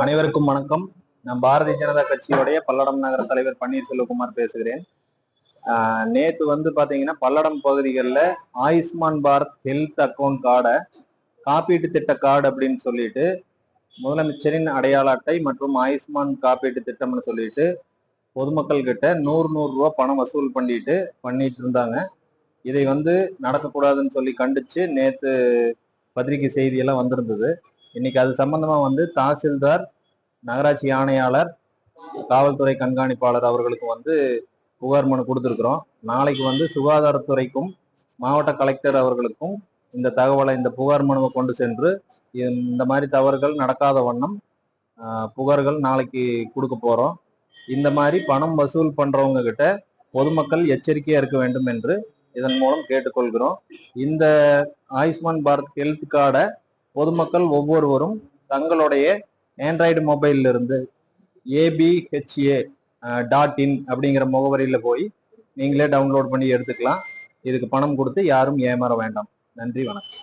அனைவருக்கும் வணக்கம். நான் பாரதிய ஜனதா கட்சியுடைய பல்லடம் நகர தலைவர் பன்னீர்செல்வகுமார் பேசுகிறேன். நேற்று நேத்து வந்து பாத்தீங்கன்னா பல்லடம் பகுதிகளில் ஆயுஷ்மான் பாரத் ஹெல்த் அக்கௌண்ட் கார்டை காப்பீட்டு திட்ட கார்டு அப்படின்னு சொல்லிட்டு முதலமைச்சரின் அடையாள அட்டை மற்றும் ஆயுஷ்மான் காப்பீட்டு திட்டம்னு சொல்லிட்டு பொதுமக்கள் கிட்ட நூறு நூறு ரூபா பணம் வசூல் பண்ணிட்டு பண்ணிட்டு இருந்தாங்க. இதை வந்து நடக்கக்கூடாதுன்னு சொல்லி கண்டிச்சு நேத்து பத்திரிகை செய்தியெல்லாம் வந்திருந்தது. இன்னைக்கு அது சம்பந்தமா வந்து தாசில்தார் நகராட்சி ஆணையாளர் காவல்துறை கண்காணிப்பாளர் அவர்களுக்கு வந்து புகார் மனு கொடுத்துருக்குறோம். நாளைக்கு வந்து சுகாதாரத்துறைக்கும் மாவட்ட கலெக்டர் அவர்களுக்கும் இந்த தகவலை இந்த புகார் மனுவை கொண்டு சென்று இந்த மாதிரி தவறுகள் நடக்காத வண்ணம் புகார்கள் நாளைக்கு கொடுக்க போகிறோம் இந்த மாதிரி பணம் வசூல் பண்ணுறவங்க கிட்ட பொதுமக்கள் எச்சரிக்கையாக இருக்க வேண்டும் என்று இதன் மூலம் கேட்டுக்கொள்கிறோம். இந்த ஆயுஷ்மான் பாரத் ஹெல்த் கார்டை பொதுமக்கள் ஒவ்வொருவரும் தங்களுடைய ஆண்ட்ராய்டு மொபைல்ல இருந்து ஏபிஹெச்ஏ டாட் இன் அப்படிங்கிற முகவரியில போய் நீங்களே டவுன்லோட் பண்ணி எடுத்துக்கலாம். இதுக்கு பணம் கொடுத்து யாரும் ஏமாற வேண்டாம். நன்றி வணக்கம்.